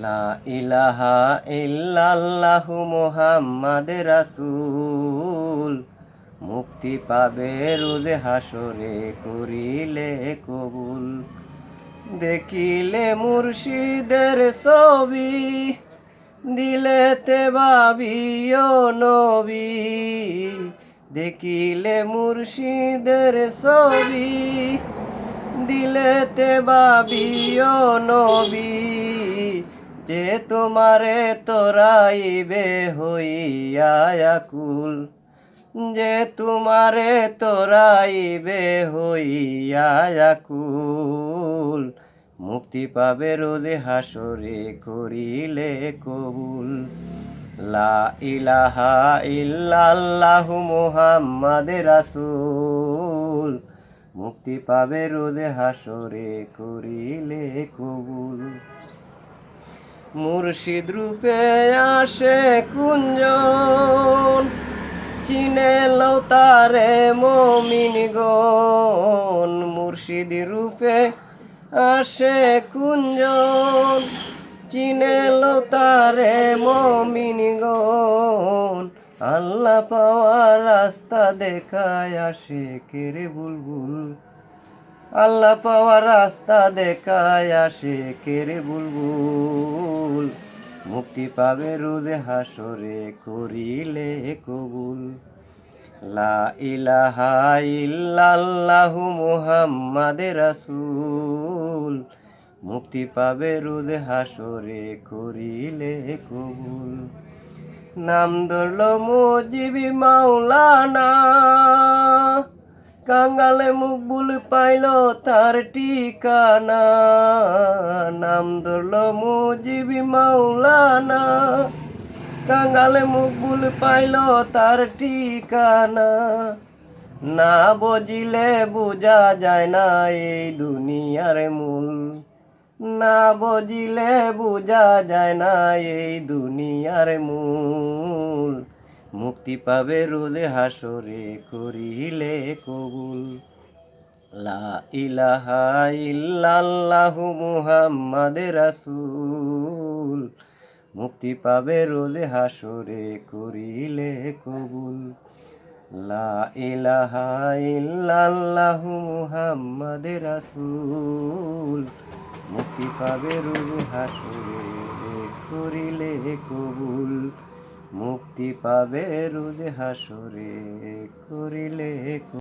লা ইলাহা ইল্লাল্লাহু মুহাম্মাদ রাসূল। মুক্তি পাবে রোজ হাসরে, করিলে কবুল। দেখিলে মুর্শিদের ছবি দিলেতে ভাবিও নবী। দেখিলে মুর্শিদের ছবি দিলেতে ভাবিও নবী। যে তোমারে তোরাইবে হইয়া আকুল, যে তোমারে তোরাইবে হইয়া আকুল, মুক্তি পাবে রোজে হাসরে করিলে কবুল। লা ইলাহা ইল্লাল্লাহু মুহাম্মাদ রাসূল, মুক্তি পাবে রোজে হাসরে করিলে কবুল। মুর্শিদ রূপে আসে কুঞ্জন। চিনে লও তারে মমিন গন মুর্শিদ রূপে আসে কুঞ্জন। চিনে লও তারে মমিন গন আল্লাহ পাওয়ার রাস্তা দেখায় আসে কেরে বুলবুল। আল্লাহ পাওয়ার রাস্তা দেখায় আসে কেরে বুলবুল। মুক্তি পাবে রোজে হাসরে করিলে কবুল। লা ইলাহা ইল্লাল্লাহু মুহাম্মাদ রাসূল। মুক্তি পাবে রোজে হাসরে করিলে কবুল। নাম ধরল মুজিবি মাওলানা। কাঙ্গালে মুকবুল পাইল তার ঠিকানা। নাম ধরল মুজিবি মাওলানা। কাঙ্গালে মুকবুল পাইল তার ঠিকানা। না বজিলে বোঝা যায় না এই দুনিয়ার মূল। না বজিলে বোঝা যায় না এই দুনিয়ার মূল। মুক্তি পাবে রোজে হাসরে, করিলে কবুল। লা ইলাহা ইল্লাল্লাহু মুহাম্মাদ রাসূল। মুক্তি পাবে রোজে হাসরে, করিলে কবুল। লা ইলাহা ইল্লাল্লাহু মুহাম্মাদ রাসূল। মুক্তি পাবে রোজে হাসরে, করিলে কবুল। মুক্তি পাবে রুজ হাসরে করিলে।